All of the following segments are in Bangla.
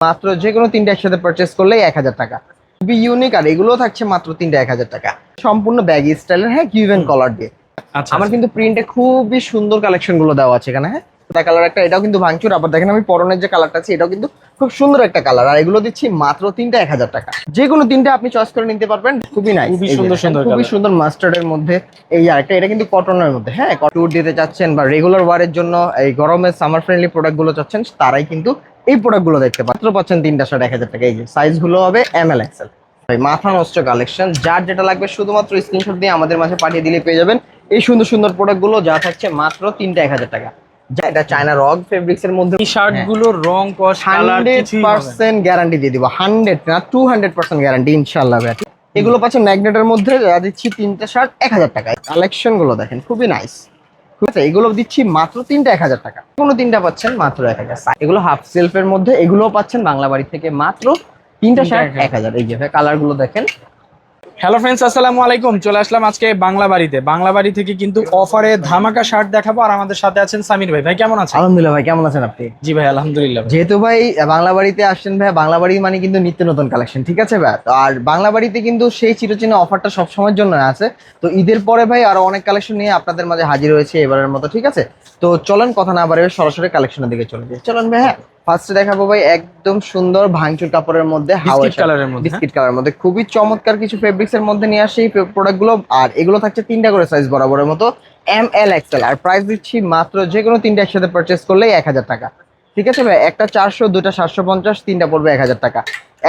মাত্র যে কোনো তিনটা একসাথে পারচেস করলেই এক হাজার টাকা। খুবই ইউনিক আর এগুলো থাকছে মাত্র তিনটা এক হাজার টাকা। সম্পূর্ণ ব্যাগি স্টাইলের হ্যাঁ কিউবেন কলার দিয়ে। আচ্ছা আমার কিন্তু প্রিন্টে খুবই সুন্দর কালেকশনগুলো দেওয়া আছে এখানে হ্যাঁ। কালার একটা এটাও কিন্তু ভাঙচুর। আবার দেখেন আমি পরনের যে কালারটা আছে এটাও কিন্তু খুব সুন্দর একটা কালার আর এগুলো দিচ্ছি মাত্র তিনটা এক হাজার টাকা। যে কোনো তিনটা আপনি চয়েস করে নিতে পারবেন। খুবই নাই খুবই সুন্দর সুন্দর খুবই সুন্দর মাস্টার্ডের মধ্যে এই আরেকটা এটা কিন্তু কটনের মধ্যে হ্যাঁ। ট্যুর দিতে চাচ্ছেন বা রেগুলার ওয়ারের জন্য এই গরমের সামার ফ্রেন্ডলি প্রোডাক্টগুলো চাচ্ছেন তারাই কিন্তু এই প্রোডাক্টগুলো দেখতে পাচ্ছেন। মাত্র পাচ্ছেন তিনটা শার্ট এক হাজার টাকা। এই যে সাইজগুলো হবে এম এল এক্সেল ভাই মাথা নষ্ট কালেকশন যার যেটা লাগবে শুধুমাত্র স্ক্রিনশট দিয়ে আমাদের মাঝে পাঠিয়ে দিলে পেয়ে যাবেন। এই সুন্দর সুন্দর প্রোডাক্টগুলো যা থাকছে মাত্র তিনটা এক হাজার টাকা। যা এটা চায়না রক ফেব্রিক্স এর মধ্যে শার্টগুলোর রং কস কালার কিছুই। পার্সেন্ট গ্যারান্টি দিয়ে দিব। হান্ড্রেড না টু হান্ড্রেড পার্সেন্ট গ্যারান্টি ইনশাল্লাহ ভাই। এগুলো পাচ্ছেন ম্যাগনেটের মধ্যে যা দিচ্ছি তিনটা শার্ট এক হাজার টাকায়। কালেকশনগুলো দেখেন খুবই নাইস আছে? এগুলো দিচ্ছি মাত্র তিনটা এক হাজার টাকা। কোনো তিনটা পাচ্ছেন মাত্র এক হাজার। এগুলো হাফ সেলফের মধ্যে এগুলো পাচ্ছেন বাংলা বাড়ি থেকে মাত্র তিনটা শার্ট এক এক হাজার। এই যে কালারগুলো দেখেন। হ্যালো ফ্রেন্ডস আসসালামু আলাইকুম। চলে আসলাম আজকে বাংলা বাড়িতে। বাংলা বাড়ি থেকে কিন্তু অফারে ধামাকা শার্ট দেখাবো আর আমাদের সাথে আছেন সামির ভাই। ভাই কেমন আছেন? আলহামদুলিল্লাহ ভাই কেমন আছেন আপনি? জি ভাই আলহামদুলিল্লাহ। যেহেতু ভাই বাংলা বাড়িতে আসছেন ভাই বাংলা বাড়ি মানে কিন্তু নিত্য নতুন কালেকশন ঠিক আছে ভাই? তো আর বাংলা বাড়িতে কিন্তু সেই চিরচিহ্ন অফারটা সব সময়ের জন্য আছে। তো ঈদের পরে ভাই আরও অনেক কালেকশন নিয়ে আপনাদের মাঝে হাজির হয়েছে এবারের মতো ঠিক আছে? তো চলেন কথা না বাড়িয়ে সরাসরি কালেকশনের দিকে চলে যাই। চলেন ভাই হ্যাঁ। ফার্স্টে দেখাবো ভাই একদম সুন্দর ভাঙচুর কাপড়ের মধ্যে বিস্কিট কালারের মধ্যে হ্যাঁ? বিস্কিট কালারের মধ্যে। খুবই চমৎকার কিছু ফেব্রিক্স এর মধ্যে নিয়ে আসে এই প্রোডাক্টগুলো আর এগুলো থাকছে তিনটা করে সাইজ বরাবরের মতো এম এল এক্সেল আর প্রাইস দিচ্ছি মাত্র যে কোনো তিনটা একসাথে পারচেস করলেই এক হাজার টাকা। ঠিক আছে ভাই? একটা চারশো দুটা সাতশো পঞ্চাশ তিনটা পড়বে এক হাজার টাকা।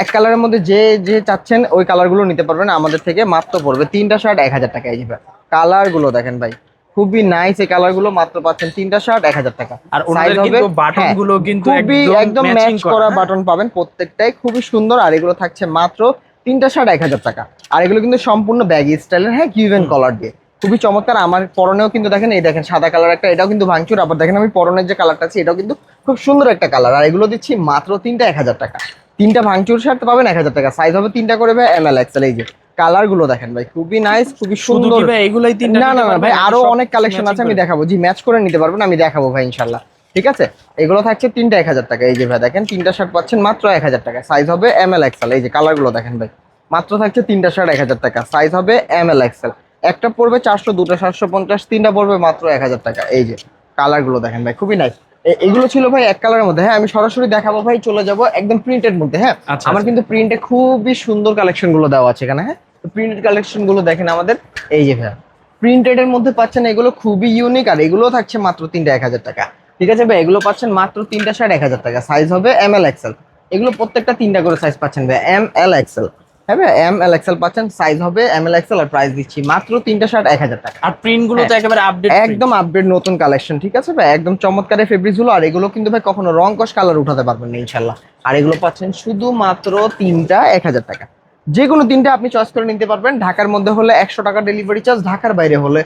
এক কালারের মধ্যে যে যে চাচ্ছেন ওই কালারগুলো নিতে পারবেন আমাদের থেকে। মাত্র পড়বে তিনটা শার্ট এক হাজার টাকা এই যে কালারগুলো দেখেন ভাই। খুবই নাইস এই কালারগুলো মাত্র পাচ্ছেন তিনটা শার্ট এক হাজার টাকা। আর ওনাদের হবে- কিন্তু বাটন হ্যাঁ, গুলো কিন্তু খুবই একদম ম্যাচ করা হ্যাঁ? বাটন পাবেন প্রত্যেকটাই খুবই সুন্দর আর এগুলো থাকছে মাত্র তিনটা শার্ট এক হাজার টাকা। আর এগুলো কিন্তু সম্পূর্ণ ব্যাগি স্টাইলের হ্যাঁ কিউবেন কলার দিয়ে। খুবই চমৎকার আমার পরনেও কিন্তু দেখেন এই দেখেন সাদা কালার একটা এটাও কিন্তু ভাঙচুর আবার দেখেন আমি পরনের যে কালারটা আছে এটাও কিন্তু খুব সুন্দর একটা কালার আর এগুলো দিচ্ছি মাত্র তিনটা এক হাজার টাকা। তিনটা ভাঙচুর শার্ট পাবেন এক হাজার টাকা। সাইজ হবে তিনটা করে ভাই এম এল এক্সেল এই যে। কালারগুলো দেখেন ভাই খুবই নাইস খুবই সুন্দর। ভাই এগুলাই তিনটা না না না ভাই আরও অনেক কালেকশন আছে আমি দেখাবো। জি ম্যাচ করে নিতে পারবেন আমি দেখাবো ভাই ইনশাল্লাহ ঠিক আছে? এগুলো থাকছে তিনটা এক হাজার টাকা। এই যে ভাই দেখেন তিনটা শার্ট পাচ্ছেন মাত্র এক হাজার টাকা। সাইজ হবে এম এল এক্সেল এই যে কালারগুলো দেখেন ভাই মাত্র থাকছে তিনটা শার্ট এক হাজার টাকা। সাইজ হবে এম এল এক্সেল একটা পড়বে চারশো দুটো সাতশো পঞ্চাশ তিনটা পড়বে মাত্র এক হাজার টাকা। এই যে কালারগুলো দেখেন ভাই খুবই নাইস এগুলো ছিল ভাই এক কালারের মধ্যে। হ্যাঁ আমি সরাসরি দেখাবো ভাই চলে যাব একদম প্রিন্টেড মধ্যে হ্যাঁ? আচ্ছা, আমার আচ্ছা। কিন্তু প্রিন্টে খুবই সুন্দর কালেকশনগুলো দেওয়া আছে এখানে হ্যাঁ? প্রিন্টেড কালেকশনগুলো দেখেন আমাদের। এই যে ভাই প্রিন্টেড এর মধ্যে পাচ্ছেন এগুলো খুবই ইউনিক আর এগুলো থাকছে মাত্র তিনটা এক হাজার টাকা। ঠিক আছে ভাই এগুলো পাচ্ছেন মাত্র তিনটা শার্ট এক হাজার টাকা। সাইজ হবে এম এল এক্সেল এগুলো প্রত্যেকটা তিনটা করে সাইজ পাচ্ছেন ভাই এম এল এক্সেল হ্যাঁ ভাই এম এল এক্সেল পাচ্ছেন সাইজ হবে এম এল এক্সেল আর প্রাইস দিচ্ছি মাত্র তিনটা শার্ট এক হাজার টাকা। আর প্রিন্টগুলো তো একেবারে আপডেট একদম আপডেট নতুন কালেকশন ঠিক আছে ভাই? একদম চমৎকার ফেব্রিক্সগুলো আর এগুলো কিন্তু ভাই কখনো রং কস কালার উঠাতে পারবেন না ইনশাল্লাহ আর এগুলো পাচ্ছেন শুধুমাত্র তিনটা এক হাজার টাকা। যে কোনো তিনটা আপনি চয়েস করে নিতে পারবেন। ঢাকার মধ্যে হলে একশো টাকা ডেলিভারি চার্জ ঢাকার বাইরে হলে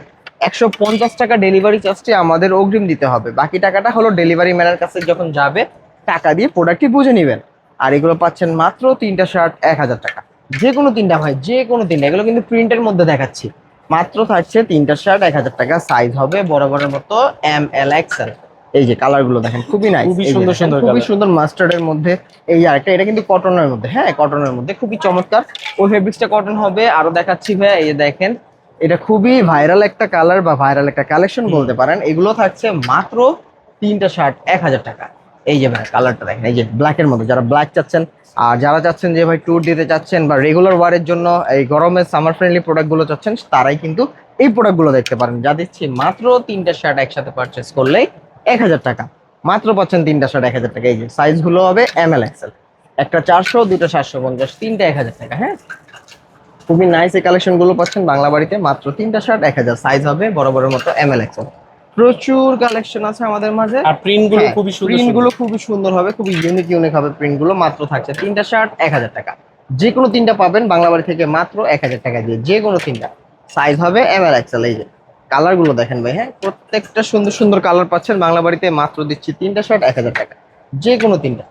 একশো পঞ্চাশ টাকা ডেলিভারি চার্জটি আমাদের অগ্রিম দিতে হবে। বাকি টাকাটা হলো ডেলিভারি ম্যানের কাছে যখন যাবে টাকা দিয়ে প্রোডাক্টটি বুঝে নেবেন। আর এগুলো পাচ্ছেন মাত্র তিনটা শার্ট এক হাজার টাকা। যে কোনো তিনটা ভাই যে কোনো তিনটা এগুলো কিন্তু প্রিন্টের মধ্যে দেখাচ্ছি। মাত্র থাকছে তিনটা শার্ট এক হাজার টাকা সাইজ হবে বরাবরের মতো এম এল এক্সেল এই যে কালারগুলো দেখেন খুবই নাইস খুবই সুন্দর সুন্দর খুবই। সুন্দর মাস্টার্ডের মধ্যে এই আরেকটা এটা কিন্তু কটনের মধ্যে হ্যাঁ কটনের মধ্যে খুবই চমৎকার। ওই ফেব্রিক্সটা কটন হবে আরও দেখাচ্ছি ভাই এই যে দেখেন এটা খুবই ভাইরাল একটা কালার বা ভাইরাল একটা কালেকশন বলতে পারেন। এগুলো থাকছে মাত্র তিনটা শার্ট এক হাজার টাকা। এই যে ভাই কালারটা দেখেন, এই যে ব্ল্যাকের মধ্যে, যারা ব্ল্যাক চাচ্ছেন, আর যারা চাচ্ছেন যে ভাই ট্যুর দিতে চাচ্ছেন বা রেগুলার ওয়ারের জন্য এই গরমের সামার ফ্রেন্ডলি প্রোডাক্টগুলো চাচ্ছেন, তারাই কিন্তু এই প্রোডাক্টগুলো দেখতে পারেন। যা দিচ্ছি মাত্র তিনটা শার্ট একসাথে পারচেস করলেই এক হাজার টাকা। মাত্র পাচ্ছেন তিনটা শার্ট এক হাজার টাকা। এই যে সাইজগুলো হবে এম এল এক্সেল একটা চারশো দুটো সাতশো পঞ্চাশ, তিনটা এক হাজার টাকা হ্যাঁ? খুবই নাইস এই কালেকশনগুলো পাচ্ছেন বাংলা বাড়িতে, মাত্র তিনটা শার্ট এক হাজার। সাইজ হবে বড় বড় মতো এম এল এক্সেল প্রচুর কালেকশন আছে আমাদের মাঝে। আর প্রিন্টগুলো খুবই সুন্দর প্রিন্টগুলো খুবই সুন্দর হবে খুবই ইউনিক ইউনিক হবে প্রিন্টগুলো মাত্র থাকছে তিনটা শার্ট এক হাজার টাকা। যে কোনো তিনটা পাবেন বাংলা বাড়ি থেকে মাত্র এক হাজার টাকা দিয়ে যে কোনো তিনটা। সাইজ হবে এম এল এক্সেল এই যে। কালারগুলো দেখেন ভাই হ্যাঁ প্রত্যেকটা সুন্দর সুন্দর কালার পাচ্ছেন বাংলা বাড়িতে মাত্র দিচ্ছি তিনটা শার্ট এক হাজার টাকা। যে কোনো তিনটা।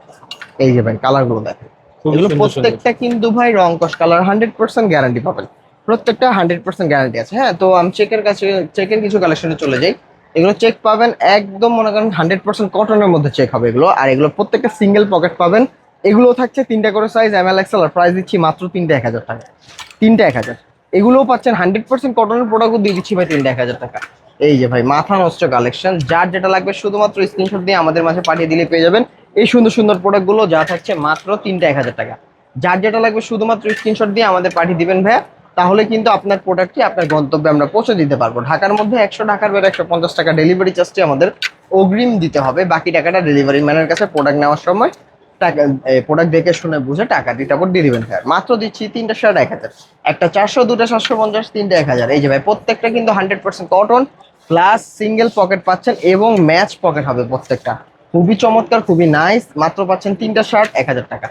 এই যে ভাই কালারগুলো দেখেন এগুলো। প্রত্যেকটা কিন্তু ভাই রং কস কালার হান্ড্রেড পার্সেন্ট গ্যারান্টি পাবেন। প্রত্যেকটা হান্ড্রেড পার্সেন্ট গ্যারান্টি আছে হ্যাঁ তো আমি চেকের কাছে চেকের কিছু কালেকশনে চলে যাই। এগুলো চেক পাবেন, একদম মনে করেন হান্ড্রেড পার্সেন্ট কটনের মধ্যে চেক হবে এগুলো। আর এগুলো প্রত্যেকটা সিঙ্গেল পকেট পাবেন। এগুলো থাকছে তিনটা করে সাইজ এম এল এক্সেল আর প্রাইস দিচ্ছি মাত্র তিনটা এক হাজার টাকা। তিনটা এক হাজার। এগুলোও পাচ্ছেন হান্ড্রেড পার্সেন্ট কটনের প্রোডাক্টও দিয়ে দিচ্ছি ভাই তিনটা এক হাজার টাকা। এই যে ভাই, মাথা নষ্ট কালেকশন যার যেটা লাগবে শুধুমাত্র স্ক্রিনশট দিয়ে আমাদের মাঝে পাঠিয়ে দিলে পেয়ে যাবেন। এই সুন্দর সুন্দর প্রোডাক্টগুলো যা থাকছে মাত্র তিনটা এক হাজার টাকা। যার যেটা লাগবে শুধুমাত্র স্ক্রিনশট দিয়ে আমাদের পাঠিয়ে দিবেন ভাইয়া। তাহলে কিন্তু আপনার প্রোডাক্টটি আপনার গন্তব্যে আমরা পৌঁছে দিতে পারব। ঢাকার মধ্যে একশো ঢাকার বেড়ে একশো পঞ্চাশ টাকা ডেলিভারি চার্জটি আমাদের অগ্রিম দিতে হবে। বাকি টাকাটা ডেলিভারি ম্যানের কাছে প্রোডাক্ট নেওয়ার সময় টাকা প্রোডাক্ট দেখে শুনে বুঝে টাকা দিয়ে তারপর দিয়ে দিবেন স্যার মাত্র দিচ্ছি তিনটা শার্ট এক হাজার। একটা চারশো, দুটা সাতশো পঞ্চাশ, তিনটা এক হাজার। এই যে ভাই, প্রত্যেকটা কিন্তু hundred percent cotton plus single pocket পাচ্ছেন এবং ম্যাচ পকেট হবে প্রত্যেকটা। খুবই চমৎকার, খুবই নাইস মাত্র পাচ্ছেন তিনটা শার্ট এক হাজার টাকা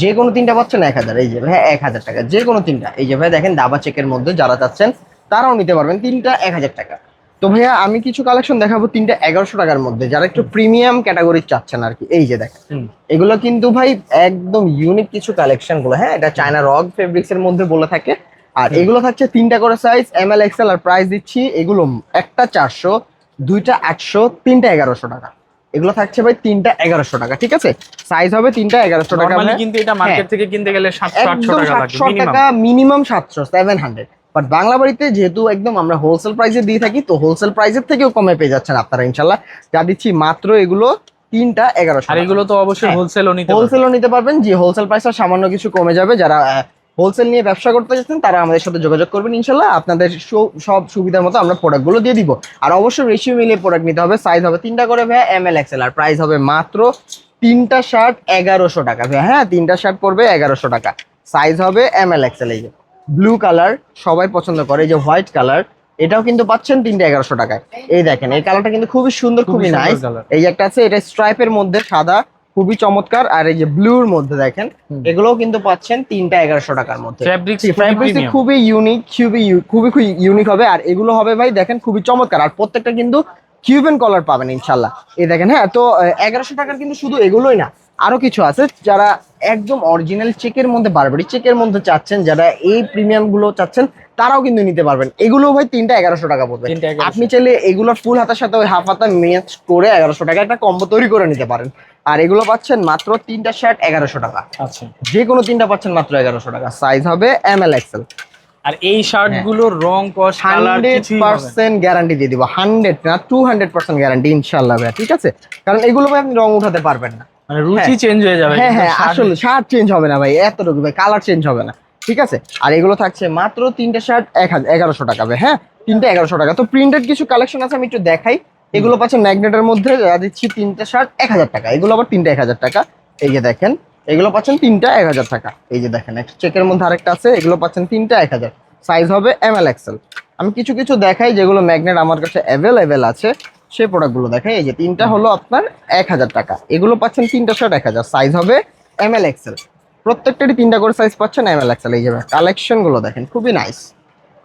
যে কোনো তিনটা পাচ্ছেন এক হাজার। এই যে ভাই এক হাজার টাকা। যে কোনো তিনটা। এই যে ভাই দেখেন দাবা চেকের মধ্যে যারা চাচ্ছেন তারাও নিতে পারবেন তিনটা এক হাজার টাকা। তো ভাইয়া আমি কিছু কালেকশন দেখাবো তিনটা এগারোশো টাকার মধ্যে। যারা একটু প্রিমিয়াম ক্যাটাগরির চাচ্ছেন আর কি। এই যে দেখেন। এগুলো কিন্তু ভাই একদম ইউনিক কিছু কালেকশনগুলো। হ্যাঁ এটা চায়না রক ফেব্রিক্স এর মধ্যে বলে থাকে। আর এগুলো থাকছে তিনটা করে সাইজ এম এল এক্সেল আর প্রাইস দিচ্ছি। এগুলো একটা চারশো দুইটা আটশো তিনটা এগারোশো টাকা। এগুলো থাকছে ভাই তিনটা এগারোশো টাকা ঠিক আছে? সাইজ হবে তিনটা এগারোশো টাকা কিন্তু এটা মার্কেট থেকে কিনতে গেলে সাতশো টাকা মিনিমাম সাতশো সেভেন হান্ড্রেড বাট বাংলা বাড়িতে যেহেতু একদম আমরা হোলসেল প্রাইসে দিয়ে থাকি তো হোলসেল প্রাইসের থেকেও কমে পেয়ে যাচ্ছেন আপনারা ইনশাল্লাহ। যা দিচ্ছি মাত্র এগুলো তিনটা এগারোশো আর এগুলো তো অবশ্যই হ্যাঁ। হোলসেলও নিতে পারবে। হোলসেলও নিতে পারবেন যে হোলসেল প্রাইসটা সামান্য কিছু কমে যাবে যারা হোলসেল নিয়ে ব্যবসা করতে যাচ্ছেন তারা আমাদের সাথে যোগাযোগ করবেন ইনশাল্লাহ। আপনাদের সব সুবিধার মতো আমরা প্রোডাক্টগুলো দিয়ে দিব। আর অবশ্যই রেশিও মিলিয়ে প্রোডাক্ট নিতে হবে সাইজ হবে তিনটা করে ভাই এম এল এক্সেল আর প্রাইস হবে মাত্র তিনটা শার্ট এগারোশো টাকা ভাই হ্যাঁ তিনটা শার্ট পড়বে এগারোশো টাকা। সাইজ হবে এম এল এক্সেল এই যে ব্লু কালার সবাই পছন্দ করে এই যে হোয়াইট কালার এটাও কিন্তু পাচ্ছেন তিনটা এগারোশো টাকায়। এই দেখেন এই কালারটা কিন্তু খুবই সুন্দর খুবই নাইস এই যে একটা আছে এটা স্ট্রাইপের মধ্যে সাদা খুবই চমৎকার। আর এই যে ব্লুর মধ্যে দেখেন। এগুলোও কিন্তু পাচ্ছেন তিনটা এগারোশো টাকার মধ্যে। ফ্যাব্রিক্স খুবই ইউনিক খুবই খুবই খুবই ইউনিক হবে। আর এগুলো হবে ভাই দেখেন খুবই চমৎকার। আর প্রত্যেকটা কিন্তু কিউবেন কলার পাবেন ইনশাল্লাহ এই দেখেন হ্যাঁ তো এগারোশো টাকার কিন্তু শুধু এগুলোই না আরও কিছু আছে। যারা একদম অরিজিনাল চেকের মধ্যে বারবারি চেকের মধ্যে চাচ্ছেন যারা এই প্রিমিয়ামগুলো চাচ্ছেন তারাও কিন্তু নিতে পারবেন। এগুলো ভাই তিনটা এগারোশো টাকা পড়বে। আপনি চাইলে এগুলোর ফুল হাতার সাথে ওই হাফ হাতা ম্যাচ করে এগারোশো টাকা একটা কম্বো তৈরি করে নিতে পারেন। আর এগুলো পাচ্ছেন মাত্র তিনটা শার্ট এগারোশো টাকা। আচ্ছা। যে কোনো তিনটা পাচ্ছেন মাত্র এগারোশো টাকা। সাইজ হবে এম এল এক্সেল আর এই শার্টগুলোর রং কস হান্ড্রেড। পার্সেন্ট গ্যারান্টি দিয়ে দিব। হান্ড্রেড না টু হান্ড্রেড পার্সেন্ট গ্যারান্টি ইনশাল্লাহ ভাইয়া ঠিক আছে? কারণ এগুলো ভাই আপনি রং উঠাতে পারবেন না। মানে রুচি চেঞ্জ হয়ে যাবে হ্যাঁ হ্যাঁ আসলে শার্ট চেঞ্জ হবে না ভাই এতটুকু ভাই কালার চেঞ্জ হবে না। ঠিক আছে? আর এগুলো থাকছে মাত্র তিনটে শার্ট এক হাজার এগারোশো টাকা হ্যাঁ? তিনটে এগারোশো টাকা। তো প্রিন্টেড কিছু কালেকশন আছে, আমি একটু দেখাই। এগুলো পাচ্ছেন ম্যাগনেটের মধ্যে দিচ্ছি তিনটে শার্ট এক হাজার টাকা। এগুলো আবার তিনটে এক হাজার টাকা। এই যে দেখেন, এগুলো পাচ্ছেন তিনটা এক হাজার টাকা। এই যে দেখেন এক চেকের মধ্যে আরেকটা আছে, এগুলো পাচ্ছেন তিনটা এক হাজার। সাইজ হবে এম এল এক্সেল আমি কিছু কিছু দেখাই, যেগুলো ম্যাগনেট আমার কাছে অ্যাভেলেবেল আছে, সেই প্রোডাক্টগুলো দেখাই। এই যে তিনটা হলো আপনার এক হাজার টাকা। এগুলো পাচ্ছেন তিনটা শার্ট এক হাজার। সাইজ হবে এম এল এক্সেল প্রত্যেকটারই তিনটা করে সাইজ পাচ্ছেন এম এল এক্সেল এই যে কালেকশনগুলো দেখেন খুবই নাইস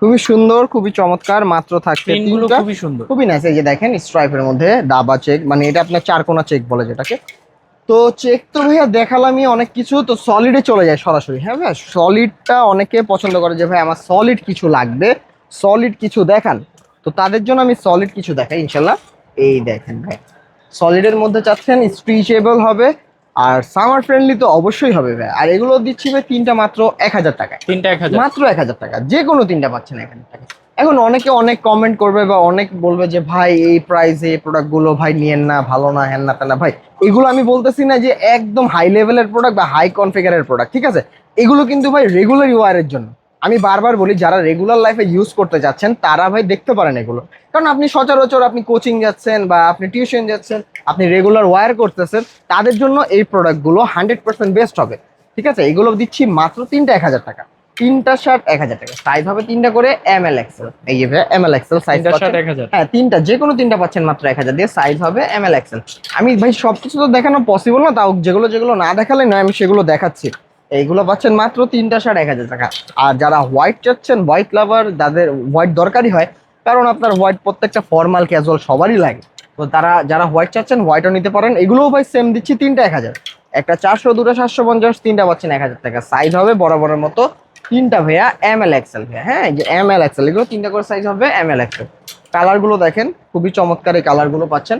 খুবই সুন্দর খুবই চমৎকার মাত্র থাকছে খুবই সুন্দর। খুবই নাইস এই যে দেখেন স্ট্রাইপের মধ্যে দাবা চেক মানে এটা আপনার চার কোনা চেক বলে যেটাকে। তো চেক তো ভাইয়া দেখালামই অনেক কিছু তো সলিডে চলে যায় সরাসরি। হ্যাঁ ভাইয়া সলিডটা অনেকে পছন্দ করে যে ভাই আমার সলিড কিছু লাগবে সলিড কিছু দেখান। তো তাদের জন্য আমি সলিড কিছু দেখাই ইনশাল্লাহ। এই দেখেন ভাই সলিডের মধ্যে চাচ্ছেন স্ট্রিচেবল হবে আর সামার ফ্রেন্ডলি তো অবশ্যই হবে ভাই। আর এগুলো দিচ্ছি ভাই তিনটা মাত্র এক হাজার টাকা তিনটা এক হাজার। মাত্র এক হাজার টাকা। যে কোনো তিনটা পাচ্ছেন এক হাজার টাকা। এখন অনেকে অনেক কমেন্ট করবে বা অনেক বলবে যে ভাই এই প্রাইসে এই প্রোডাক্টগুলো ভাই নিয়েন না ভালো না হ্যান না না। ভাই এগুলো আমি বলতেছি না যে একদম হাই লেভেলের প্রোডাক্ট বা হাই কনফিগারের প্রোডাক্ট ঠিক আছে? এগুলো কিন্তু ভাই রেগুলার ওয়ারের জন্য। আমি বারবার বলি যারা রেগুলার লাইফে ইউজ করতে যাচ্ছেন তারা ভাই দেখতে পারেন এগুলো। কারণ আপনি সচরাচর আপনি কোচিং যাচ্ছেন বা আপনি টিউশন যাচ্ছেন আপনি রেগুলার ওয়্যার করতেছেন তাদের জন্য এই প্রোডাক্টগুলো হান্ড্রেড পার্সেন্ট বেস্ট হবে। ঠিক আছে? এগুলো দিচ্ছি মাত্র তিনটা এক হাজার টাকা। তিনটা শার্ট এক হাজার টাকা। সাইজ হবে তিনটা করে এম এল এক্সেল এই যে এম এল এক্সেল সাইজ হ্যাঁ তিনটা যে কোনো তিনটা পাচ্ছেন মাত্র এক হাজার দিয়ে সাইজ হবে এম এল এক্সেল আমি ভাই সবকিছু তো দেখানো পসিবল না তাও যেগুলো যেগুলো না দেখালে নয় আমি সেগুলো দেখাচ্ছি। এইগুলো পাচ্ছেন মাত্র তিনটা শার্ট এক হাজার টাকা। আর যারা হোয়াইট চাচ্ছেন হোয়াইট লাভার যাদের হোয়াইট দরকারই হয়, কারণ আপনার হোয়াইট প্রত্যেকটা ফর্মাল ক্যাজুয়াল সবারই লাগে। তো তারা, যারা হোয়াইট চাচ্ছেন হোয়াইটও নিতে পারেন। এগুলোও ভাই সেম দিচ্ছি, তিনটা এক হাজার। একটা চারশো, দুটো সাতশো, পঞ্চাশ, তিনটা পাচ্ছেন এক হাজার টাকা। সাইজ হবে বরাবরের মতো তিনটা ভাইয়া এম এল এক্সেল ভাইয়া। হ্যাঁ যে এম এল এক্সেল এগুলো তিনটা করে সাইজ হবে এম এল এক্সেল কালারগুলো দেখেন, খুবই চমৎকার এই কালারগুলো পাচ্ছেন।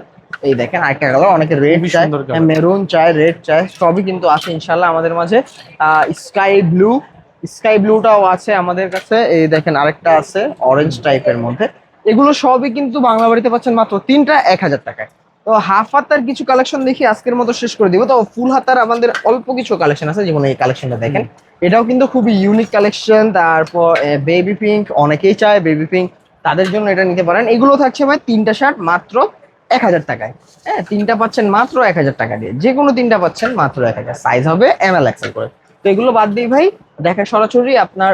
এই দেখেন আরেকটা কালার অনেকে রেড চায় মেরুন চায় রেড চায় সবই কিন্তু আছে ইনশাল্লাহ আমাদের মাঝে। স্কাই ব্লু স্কাই ব্লুটাও আছে আমাদের কাছে। এই দেখেন আরেকটা আছে অরেঞ্জ টাইপের মধ্যে। এগুলো সবই কিন্তু বাংলা বাড়িতে পাচ্ছেন মাত্র তিনটা এক হাজার টাকায়। তো হাফ হাতার কিছু কালেকশন দেখি আজকের মতো শেষ করে দিব। তো ফুল হাতার আমাদের অল্প কিছু কালেকশন আছে যেমন এই কালেকশনটা দেখেন। এটাও কিন্তু খুবই ইউনিক কালেকশন তারপর বেবি পিঙ্ক অনেকেই চায় বেবি পিঙ্ক তাদের জন্য এটা নিতে পারেন। এগুলো থাকছে ভাই তিনটা শার্ট মাত্র এক হাজার টাকায়। হ্যাঁ তিনটা পাচ্ছেন মাত্র এক হাজার টাকা দিয়ে। যে কোনো তিনটা পাচ্ছেন মাত্র এক হাজার। সাইজ হবে এম এল এক্সেল করে। তো এগুলো বাদ দিই ভাই দেখেন সরাসরি আপনার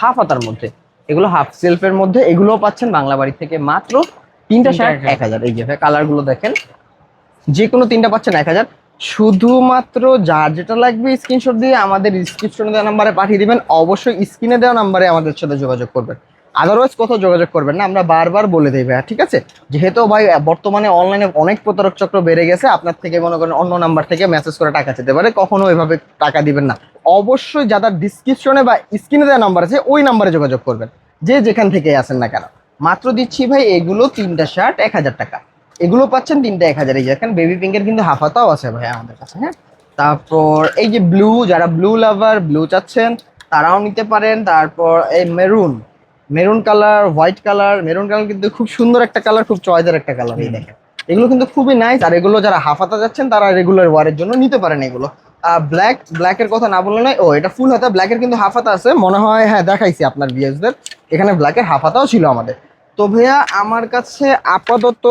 হাফ হাতার মধ্যে। এগুলো হাফ সেলফের মধ্যে এগুলোও পাচ্ছেন বাংলা বাড়ি থেকে মাত্র তিনটা শার্ট এক হাজার। এই যে ভাই কালারগুলো দেখেন। যে কোনো তিনটা পাচ্ছেন এক হাজার। শুধুমাত্র যার যেটা লাগবে স্ক্রিনশট দিয়ে আমাদের ডিসক্রিপশনে দেওয়া নাম্বারে পাঠিয়ে দিবেন। অবশ্যই স্ক্রিনে দেওয়া নাম্বারে আমাদের সাথে যোগাযোগ করবেন। আদারওয়াইজ কোথাও যোগাযোগ করবেন না, আমরা বারবার বলে দেই ভাইয়া, ঠিক আছে? যেহেতু ভাই, বর্তমানে অনলাইনে অনেক প্রতারক চক্র বেড়ে গেছে, আপনার থেকে মনে করেন অন্য নাম্বার থেকে মেসেজ করে টাকা যেতে পারে, কখনো এভাবে টাকা দিবেন না। অবশ্যই যাদের ডিসক্রিপশনে বা স্ক্রিনে দেওয়া নাম্বার আছে, ওই নাম্বারে যোগাযোগ করবেন। যে যেখান থেকে আসেন না কেন। মাত্র দিচ্ছি ভাই, এগুলো তিনটা শার্ট এক হাজার টাকা। এগুলো পাচ্ছেন তিনটা এক হাজার। এই দেখেন বেবি পিঙ্কের কিন্তু হাফাতাও আছে ভাই আমাদের কাছে হ্যাঁ? তারপর এই যে ব্লু যারা ব্লু লাভার ব্লু চাচ্ছেন, তারাও নিতে পারেন। তারপর এই maroon maroon colour white colour maroon colour কিন্তু খুব সুন্দর একটা কালার খুব চয়েসের একটা কালার এই দেখেন। এগুলো কিন্তু খুবই নাইস আর এগুলো যারা হাফাতা যাচ্ছেন তারা রেগুলার ওয়ারের জন্য নিতে পারেন এগুলো। ব্ল্যাক ব্ল্যাকের কথা না বললে নয় ও এটা ফুল হাতা ব্ল্যাকের কিন্তু হাফাতা আছে মনে হয় হ্যাঁ দেখাইছি আপনার বিএসদের এখানে ব্ল্যাকের হাফাতাও ছিল আমাদের। তো ভাইয়া আমার কাছে আপাতত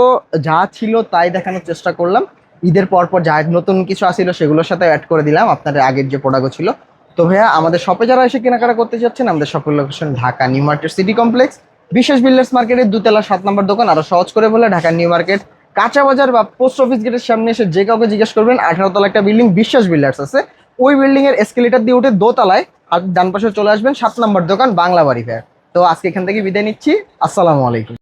যা ছিল তাই দেখানোর চেষ্টা করলাম। ঈদের পর পর যা নতুন কিছু আসছিল সেগুলোর সাথে অ্যাড করে দিলাম আপনাদের আগের যে প্রোডাক্ট ছিল। তো ভাইয়া, আমাদের শপে যারা এসে কেনাকাটা করতে চাচ্ছেন আমাদের শপের location Dhaka new market city complex. বিশেষ বিল্ডার্স মার্কেটের দুতলা সাত নম্বর দোকান, আরও সহজ করে বলে ঢাকা নিউ মার্কেট। কাঁচা বাজার বা পোস্ট অফিস গেটের সামনে এসে যে কাউকে জিজ্ঞেস করবেন, আঠারো তলা একটা বিল্ডিং বিশ্বাস বিল্ডার্স আছে। ওই বিল্ডিং এর এসকেলেটার দিয়ে উঠে দোতলায় আর ডান পাশে চলে আসবেন সাত নম্বর দোকান বাংলা বাড়ি ফেয়ার তো আজকে এখান থেকে বিদায় নিচ্ছি। আসসালামু আলাইকুম।